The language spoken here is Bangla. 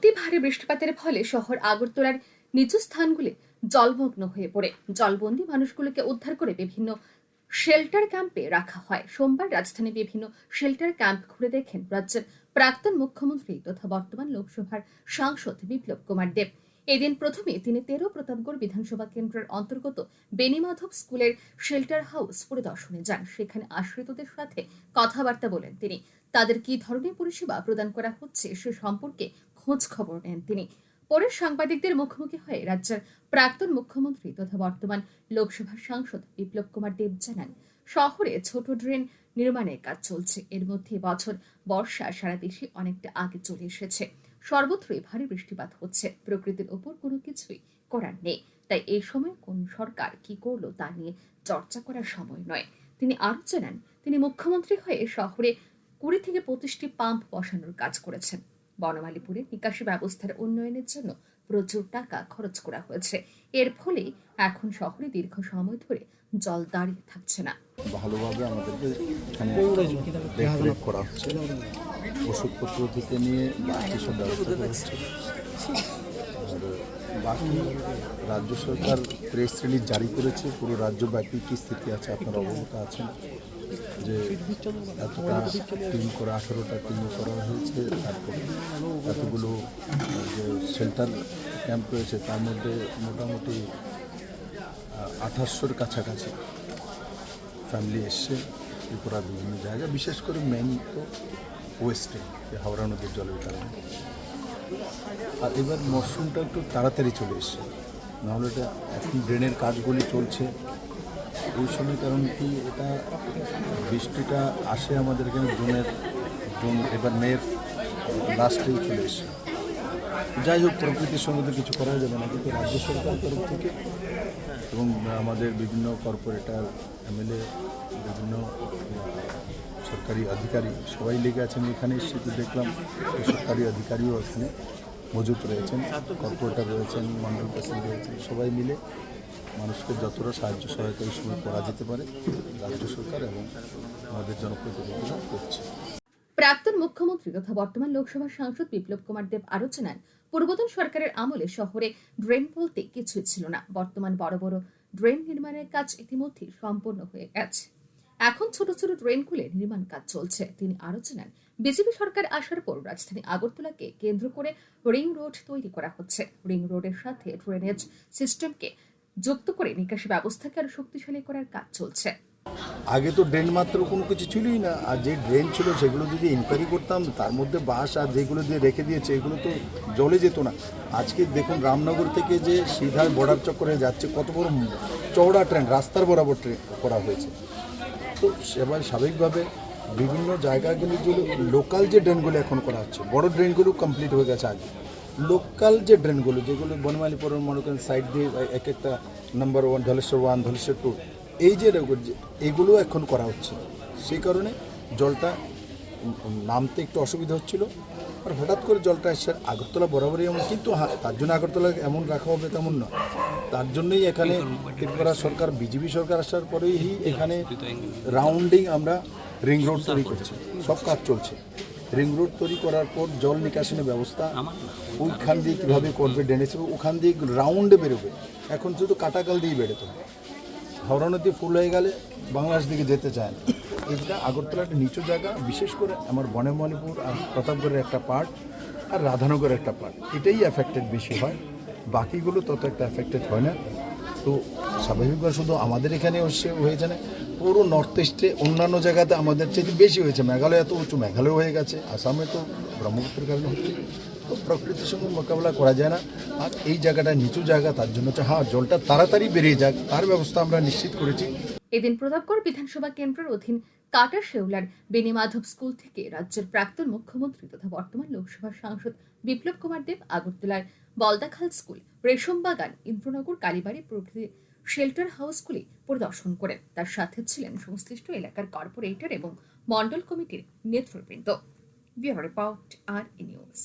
অতি ভারী বৃষ্টিপাতের ফলে শহর আগরতলার নিচু স্থানগুলি জলমগ্ন হয়ে পড়ে। জলবন্দী মানুষগুলোকে উদ্ধার করে বিভিন্ন শেল্টার ক্যাম্পে রাখা হয়। সোমবার রাজধানী বিভিন্ন শেল্টার ক্যাম্প ঘুরে দেখেন রাজ্যের প্রাক্তন মুখ্যমন্ত্রী তথা বর্তমান লোকসভার সাংসদ বিপ্লব কুমার দেব। এদিন প্রথমে তিনি তেরো প্রতাপগড় বিধানসভা কেন্দ্রের অন্তর্গত বেনিমাধব স্কুলের শেল্টার হাউস পরিদর্শনে যান। সেখানে আশ্রিতদের সাথে কথাবার্তা বলেন তিনি। তাদের কি ধরনের পরিষেবা প্রদান করা হচ্ছে সে সম্পর্কে খোঁজ খবর নেন তিনি। পরে সাংবাদিকদের মুখোমুখি হয়ে রাজ্যের প্রাক্তন মুখ্যমন্ত্রী তথা বর্তমান লোকসভার সাংসদ বিপ্লব কুমার দেব জানান, শহরে ছোট ড্রেন নির্মাণের কাজ চলছে। এর মধ্যে বছর বর্ষা সারা দেশে অনেকটা আগে চলে এসেছে। সর্বত্রই ভারী বৃষ্টিপাত হচ্ছে। প্রকৃতির ওপর কোনো কিছুই করার নেই। তাই এই সময় কোন সরকার কি করল তা নিয়ে চর্চা করার সময় নয়। তিনি আরও জানান, তিনি মুখ্যমন্ত্রী হয়ে শহরে কুড়ি থেকে পঁচিশটি পাম্প বসানোর কাজ করেছেন। বনমালীপুরে নিকাশি ব্যবস্থার উন্নয়নের জন্য প্রচুর টাকা খরচ করা হয়েছে। এর ফলে এখন শহরে দীর্ঘ সময় ধরে জল দাঁড়িয়ে থাকছে না। ভালোভাবে আমাদেরকে এখানে দেখরেখ করা হচ্ছে। ওষুধপত্র থেকে নিয়ে বাকি সব ব্যবস্থা হচ্ছে। বাকি রাজ্য সরকার প্রেস রিলিজ জারি করেছে, পুরো রাজ্যব্যাপী কী স্থিতি আছে আপনারা অবগত আছেন? যে এতটা টিম করা, আঠেরোটা টিম করা হয়েছে, তারপর এতগুলো যে সেন্টার ক্যাম্প রয়েছে, তার মধ্যে মোটামুটি আঠাশশোর কাছাকাছি ফ্যামিলি এসছে, ত্রিপুরার বিভিন্ন জায়গায়। বিশেষ করে মেন তো ওয়েস্টে হাওড়া নদীর জলের কারণে আর এবার মরশুমটা একটু তাড়াতাড়ি চলে এসছে। নাহলে এটা এখন ড্রেনের কাজগুলি চলছে। ওই সময় কারণ কি, এটা বৃষ্টিটা আসে আমাদের এখানে জুনের, জুন এবার মেয়ের লাস্টেই চলে এসছে। যাই হোক, প্রকৃতির সঙ্গে তো কিছু করা যাবে না, কিন্তু রাজ্য সরকার তরফ থেকে এবং আমাদের বিভিন্ন কর্পোরেটর এমএলএ, বিভিন্ন সরকারি আধিকারিক সবাই লেগে আছেন এখানে এসে তো দেখলাম সরকারি আধিকারিও এখানে মজুত রয়েছেন কর্পোরেটর রয়েছেন, মন্ডল প্রেসিডেন্ট রয়েছেন, সবাই মিলে মানুষকে যতটা সাহায্য সহায়তা এই সময় করা যেতে পারে রাজ্য সরকার এবং আমাদের জনপ্রতিনিধিরা করছে। প্রাক্তন মুখ্যমন্ত্রী তথা বর্তমান লোকসভা সাংসদ বিপ্লব কুমার দেব আরও জানান, পূর্বতন সরকারের আমলে শহরে ড্রেন বলতে কিছুই ছিল না। বর্তমান বড় বড় ড্রেন নির্মাণের কাজ ইতিমধ্যে সম্পন্ন হয়ে গেছে। এখন ছোট ছোট ড্রেন খুলে নির্মাণ কাজ চলছে। তিনি আরও জানান, বিজেপি সরকার আসার পর রাজধানী আগরতলাকে কেন্দ্র করে রিং রোড তৈরি করা হচ্ছে। রিং রোডের সাথে ড্রেনেজ সিস্টেমকে যুক্ত করে নিকাশি ব্যবস্থাকে আরও শক্তিশালী করার কাজ চলছে। আগে তো ড্রেন মাত্র কোনো কিছু ছিলই না। আর যে ড্রেন ছিল সেগুলো যদি ইনকোয়ারি করতাম, তার মধ্যে বাস আর যেগুলো দিয়ে রেখে দিয়েছে, এগুলো তো জলে যেত না। আজকে দেখুন রামনগর থেকে যে সিধা বর্ডার চক্করে যাচ্ছে, কত বড় চওড়া ট্রেন, রাস্তার বরাবর ট্রেন করা হয়েছে। তো সেবার স্বাভাবিকভাবে বিভিন্ন জায়গাগুলি যে লোকাল যে ড্রেনগুলো এখন করা হচ্ছে, বড় ড্রেনগুলো কমপ্লিট হয়ে গেছে আগে। লোকাল যে ড্রেনগুলো, যেগুলো বনমালীপুর মনে করেন সাইড দিয়ে এক একটা number one Dhaleshwar one Dhaleshwar two এই যে এগুলো এখন করা হচ্ছে সেই কারণে জলটা নামতে একটু অসুবিধা হচ্ছিল। আর হঠাৎ করে জলটা এসে আগরতলা বরাবরই এমন, কিন্তু হ্যাঁ তার জন্য আগরতলা এমন রাখা হবে তেমন না। তার জন্যই এখানে ত্রিপুরা সরকার, বিজেপি সরকার আসার পরেই এখানে রাউন্ডিং আমরা রিং রোড তৈরি করছি। সব কাজ চলছে। রিং রোড তৈরি করার পর জল নিকাশনের ব্যবস্থা ওইখান দিয়ে কীভাবে করবে ড্রেনেজ ওখান দিয়ে রাউন্ডে বেরোবে। এখন শুধু কাটাকাল দিয়ে বেরোতে হবে। হাওড়া নদী ফুল হয়ে গেলে বাংলাদেশ দিকে যেতে চায় না। এইটা আগরতলা একটা নিচু জায়গা, বিশেষ করে আমার বনেমণিপুর আর প্রতাপগড়ের একটা পার্ট আর রাধানগরের একটা পার্ট এটাই অ্যাফেক্টেড বেশি হয়। বাকিগুলো তত একটা অ্যাফেক্টেড হয় না। তো স্বাভাবিকভাবে শুধু আমাদের এখানে হয়েছে না, পুরো নর্থ ইস্টে অন্যান্য জায়গাতে আমাদের চেয়ে বেশি হয়েছে। মেঘালয় এত উঁচু, মেঘালয় হয়ে গেছে, আসামে তো ব্রহ্মপুত্রের কারণে হচ্ছে। তো প্রকৃতির সঙ্গে মোকাবিলা করা যায় না। আর এই জায়গাটা নিচু জায়গা, তার জন্য হ্যাঁ জলটা তাড়াতাড়ি বেরিয়ে যাক, তার ব্যবস্থা আমরা নিশ্চিত করেছি। এদিন প্রতাপগড় বিধানসভা কেন্দ্রের অধীন কাটা শেওলার বেনিমাধব স্কুল থেকে রাজ্যের প্রাক্তন মুখ্যমন্ত্রী তথা বর্তমান লোকসভার সাংসদ বিপ্লব কুমার দেব আগরতলার বলদাখাল স্কুল রেশমবাগান ইন্দ্রনগর, কালীবাড়ি প্রভৃতি শেল্টার হাউসগুলি পরিদর্শন করেন। তার সাথে ছিলেন সংশ্লিষ্ট এলাকার কর্পোরেটর এবং মন্ডল কমিটির নেতৃবৃন্দ। Bureau report R news.